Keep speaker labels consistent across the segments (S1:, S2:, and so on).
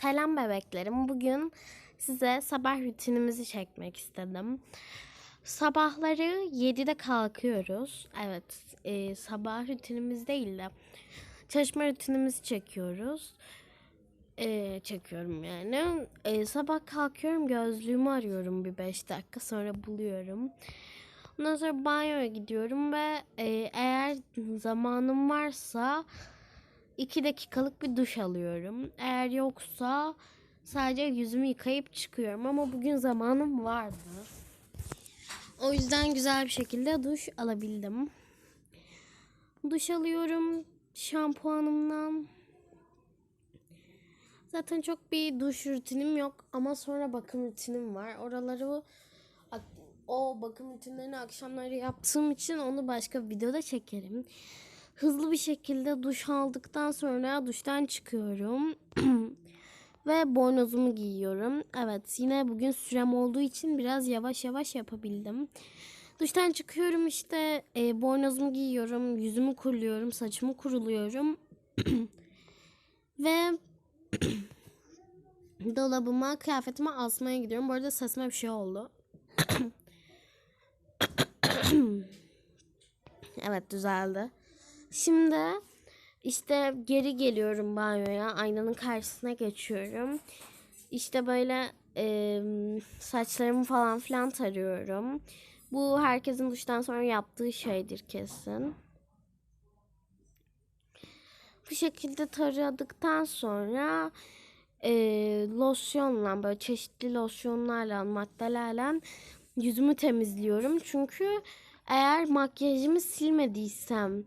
S1: Selam bebeklerim. Bugün size sabah rutinimizi çekmek istedim. Sabahları 7'de kalkıyoruz. Evet, e, sabah rutinimiz değil de çalışma rutinimizi çekiyoruz. E, çekiyorum yani. E, sabah kalkıyorum, gözlüğümü arıyorum bir 5 dakika sonra buluyorum. Ondan sonra banyoya gidiyorum ve e, eğer zamanım varsa 2 dakikalık bir duş alıyorum. Eğer yoksa sadece yüzümü yıkayıp çıkıyorum ama bugün zamanım vardı. O yüzden güzel bir şekilde duş alabildim. Duş alıyorum şampuanımdan. Zaten çok bir duş rutinim yok ama sonra bakım rutinim var. Oraları o bakım rutinlerini akşamları yaptığım için onu başka bir videoda çekerim. Hızlı bir şekilde duş aldıktan sonra duştan çıkıyorum. Ve boynozumu giyiyorum. Evet yine bugün sürem olduğu için biraz yavaş yavaş yapabildim. Duştan çıkıyorum işte e, boynozumu giyiyorum. Yüzümü kuruluyorum. Saçımı kuruluyorum. Ve dolabıma kıyafetimi asmaya gidiyorum. Bu arada sesime bir şey oldu. evet düzeldi. Şimdi işte geri geliyorum banyoya. Aynanın karşısına geçiyorum. İşte böyle e, saçlarımı falan filan tarıyorum. Bu herkesin duştan sonra yaptığı şeydir kesin. Bu şekilde taradıktan sonra e, losyonla böyle çeşitli losyonlarla maddelerle yüzümü temizliyorum. Çünkü eğer makyajımı silmediysem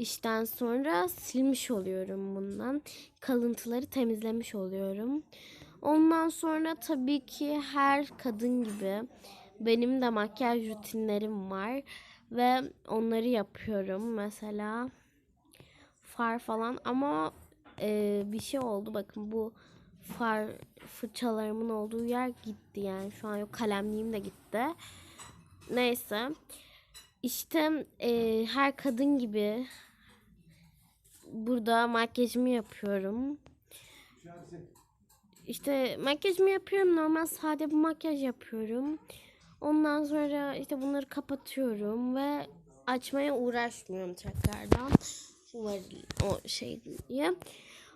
S1: işten sonra silmiş oluyorum bundan. Kalıntıları temizlemiş oluyorum. Ondan sonra tabii ki her kadın gibi benim de makyaj rutinlerim var ve onları yapıyorum. Mesela far falan ama e, bir şey oldu bakın bu far fırçalarımın olduğu yer gitti yani şu an yok kalemliğim de gitti. Neyse. İşte e, her kadın gibi burada makyajımı yapıyorum. İşte makyajımı yapıyorum. Normal sade bir makyaj yapıyorum. Ondan sonra işte bunları kapatıyorum ve açmaya uğraşmıyorum tekrardan. Var o şey diye.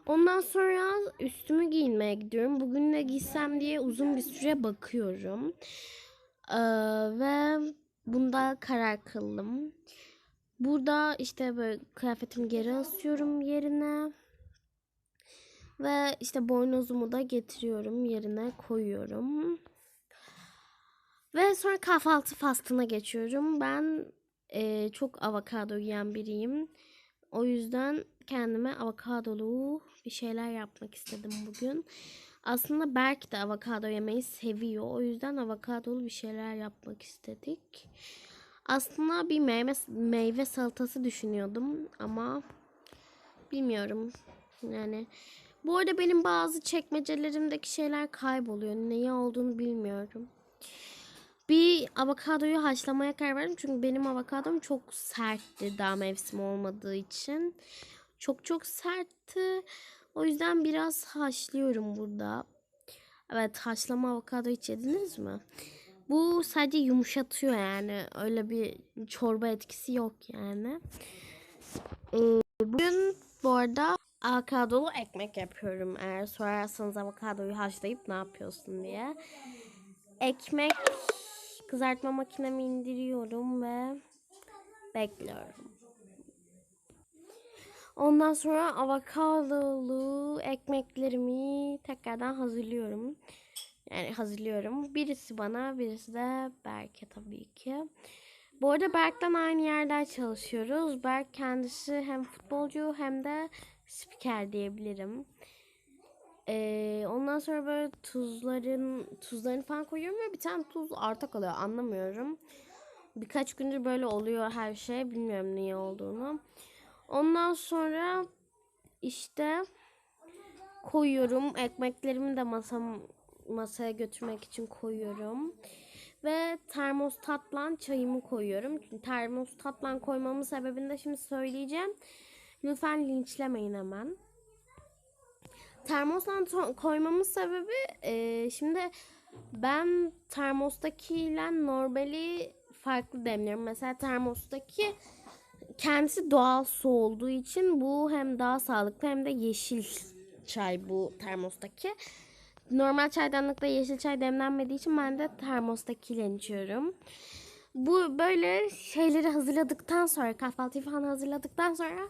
S1: Ondan sonra üstümü giyinmeye gidiyorum. Bugün ne giysem diye uzun bir süre bakıyorum. Ee, ve bunda karar kıldım. Burada işte böyle kıyafetimi geri asıyorum yerine. Ve işte boynozumu da getiriyorum yerine koyuyorum. Ve sonra kahvaltı fastına geçiyorum. Ben e, çok avokado yiyen biriyim. O yüzden kendime avokadolu bir şeyler yapmak istedim bugün. Aslında Berk de avokado yemeyi seviyor. O yüzden avokadolu bir şeyler yapmak istedik. Aslında bir meyve, meyve salatası düşünüyordum ama bilmiyorum. Yani bu arada benim bazı çekmecelerimdeki şeyler kayboluyor. Neyi olduğunu bilmiyorum. Bir avokadoyu haşlamaya karar verdim. Çünkü benim avokadom çok sertti daha mevsim olmadığı için. Çok çok sertti. O yüzden biraz haşlıyorum burada. Evet haşlama avokado hiç yediniz mi? Bu sadece yumuşatıyor yani. Öyle bir çorba etkisi yok yani. Ee, bugün bu arada avokadolu ekmek yapıyorum. Eğer sorarsanız avokadoyu haşlayıp ne yapıyorsun diye. Ekmek kızartma makinemi indiriyorum ve bekliyorum. Ondan sonra avokadolu ekmeklerimi tekrardan hazırlıyorum. Yani hazırlıyorum. Birisi bana, birisi de Berk'e tabii ki. Bu arada Berk'ten aynı yerden çalışıyoruz. Berk kendisi hem futbolcu hem de spiker diyebilirim. Ee, ondan sonra böyle tuzların tuzlarını falan koyuyorum ve bir tane tuz arta kalıyor. Anlamıyorum. Birkaç gündür böyle oluyor her şey. Bilmiyorum niye olduğunu. Ondan sonra işte koyuyorum. Ekmeklerimi de masam masaya götürmek için koyuyorum. Ve termostatla çayımı koyuyorum. Termostatla koymamın sebebini de şimdi söyleyeceğim. Lütfen linçlemeyin hemen. termostan to- koymamın sebebi e, şimdi ben termostakiyle normali farklı demliyorum. Mesela termostaki kendisi doğal su olduğu için bu hem daha sağlıklı hem de yeşil çay bu termostaki. Normal çaydanlıkta yeşil çay demlenmediği için ben de termostakiyle içiyorum. Bu böyle şeyleri hazırladıktan sonra kahvaltıyı falan hazırladıktan sonra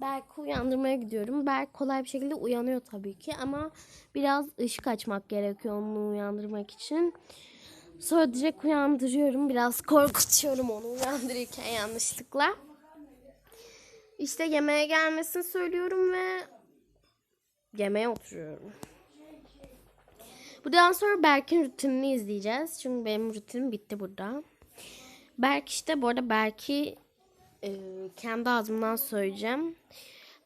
S1: Berk'i uyandırmaya gidiyorum. Berk kolay bir şekilde uyanıyor tabii ki ama biraz ışık açmak gerekiyor onu uyandırmak için. Sonra direkt uyandırıyorum. Biraz korkutuyorum onu uyandırırken yanlışlıkla. İşte yemeğe gelmesini söylüyorum ve yemeğe oturuyorum. Buradan sonra Berk'in rutinini izleyeceğiz. Çünkü benim rutinim bitti burada. Berk işte bu arada Berk'i e, kendi ağzımdan söyleyeceğim.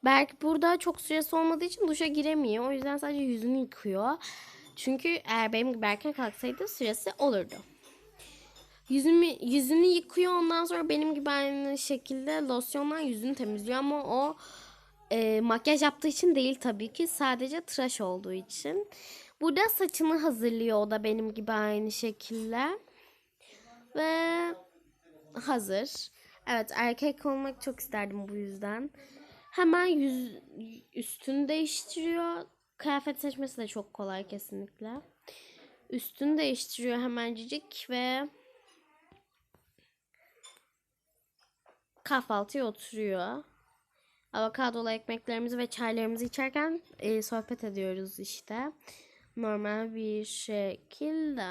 S1: Berk burada çok süresi olmadığı için duşa giremiyor. O yüzden sadece yüzünü yıkıyor. Çünkü eğer benim gibi erken kalksaydı süresi olurdu. Yüzümü, yüzünü yıkıyor ondan sonra benim gibi aynı şekilde losyonla yüzünü temizliyor ama o e, makyaj yaptığı için değil tabii ki sadece tıraş olduğu için. Burada saçını hazırlıyor o da benim gibi aynı şekilde. Ve hazır. Evet erkek olmak çok isterdim bu yüzden. Hemen yüz üstünü değiştiriyor. Kıyafet seçmesi de çok kolay kesinlikle. Üstünü değiştiriyor hemencik ve kahvaltıya oturuyor. Avokadolu ekmeklerimizi ve çaylarımızı içerken e, sohbet ediyoruz işte. Normal bir şekilde.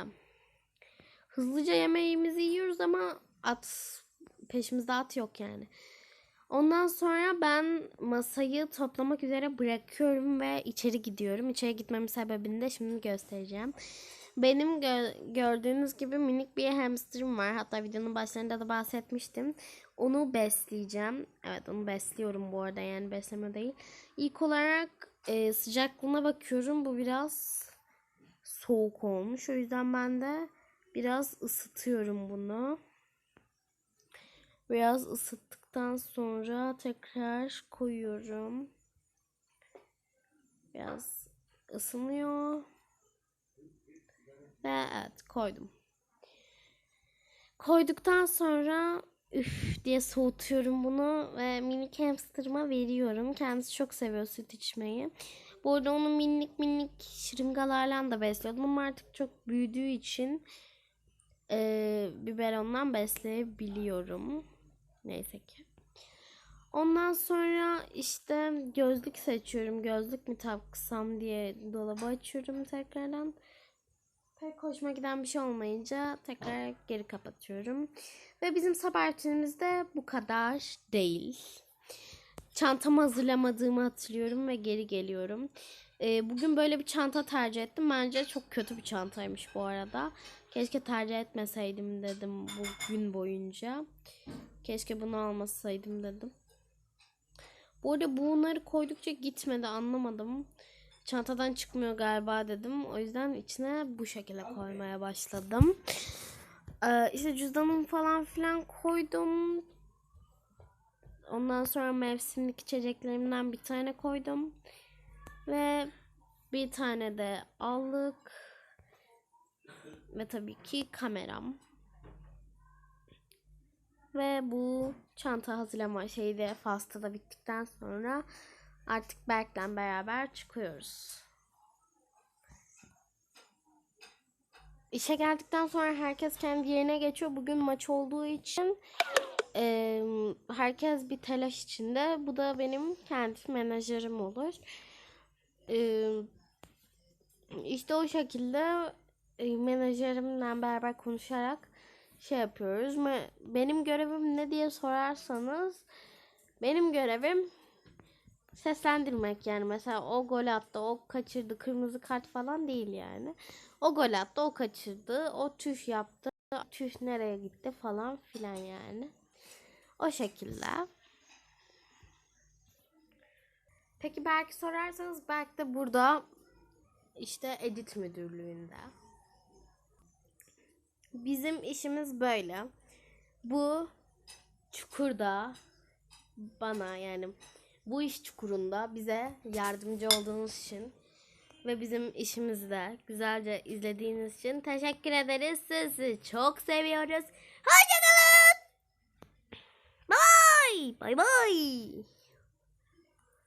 S1: Hızlıca yemeğimizi yiyoruz ama at peşimizde at yok yani. Ondan sonra ben masayı toplamak üzere bırakıyorum ve içeri gidiyorum. İçeri gitmemin sebebini de şimdi göstereceğim. Benim gö- gördüğünüz gibi minik bir hamsterım var. Hatta videonun başlarında da bahsetmiştim. Onu besleyeceğim. Evet onu besliyorum bu arada yani besleme değil. İlk olarak e, sıcaklığına bakıyorum. Bu biraz soğuk olmuş. O yüzden ben de biraz ısıtıyorum bunu. Biraz ısıttıktan sonra tekrar koyuyorum. Biraz ısınıyor. Ve evet koydum. Koyduktan sonra üf diye soğutuyorum bunu ve minik hamsterıma veriyorum. Kendisi çok seviyor süt içmeyi. Bu arada onu minik minik şırıngalarla da besliyordum ama artık çok büyüdüğü için e, biberondan besleyebiliyorum. Neyse ki. Ondan sonra işte gözlük seçiyorum. Gözlük mü taksam diye dolabı açıyorum tekrardan. Pek hoşuma giden bir şey olmayınca tekrar geri kapatıyorum. Ve bizim sabah rutinimiz de bu kadar değil. Çantamı hazırlamadığımı hatırlıyorum ve geri geliyorum. Ee, bugün böyle bir çanta tercih ettim. Bence çok kötü bir çantaymış bu arada. Keşke tercih etmeseydim dedim bu gün boyunca. Keşke bunu almasaydım dedim. Bu arada bunları koydukça gitmedi anlamadım. Çantadan çıkmıyor galiba dedim. O yüzden içine bu şekilde koymaya başladım. Ee, işte cüzdanım falan filan koydum. Ondan sonra mevsimlik içeceklerimden bir tane koydum. Ve bir tane de allık. Ve tabii ki kameram. Ve bu çanta hazırlama şeyi de fasta da bittikten sonra artık Berk'le beraber çıkıyoruz. İşe geldikten sonra herkes kendi yerine geçiyor. Bugün maç olduğu için e, herkes bir telaş içinde. Bu da benim kendi menajerim olur. E, işte o şekilde e, menajerimle beraber konuşarak şey yapıyoruz. Benim görevim ne diye sorarsanız benim görevim seslendirmek yani mesela o gol attı, o kaçırdı, kırmızı kart falan değil yani. O gol attı, o kaçırdı, o tüş yaptı, tüş nereye gitti falan filan yani. O şekilde. Peki belki sorarsanız belki de burada işte edit müdürlüğünde. Bizim işimiz böyle. Bu çukurda bana yani bu iş çukurunda bize yardımcı olduğunuz için ve bizim işimizi de güzelce izlediğiniz için teşekkür ederiz. Sizi çok seviyoruz. バイバイ。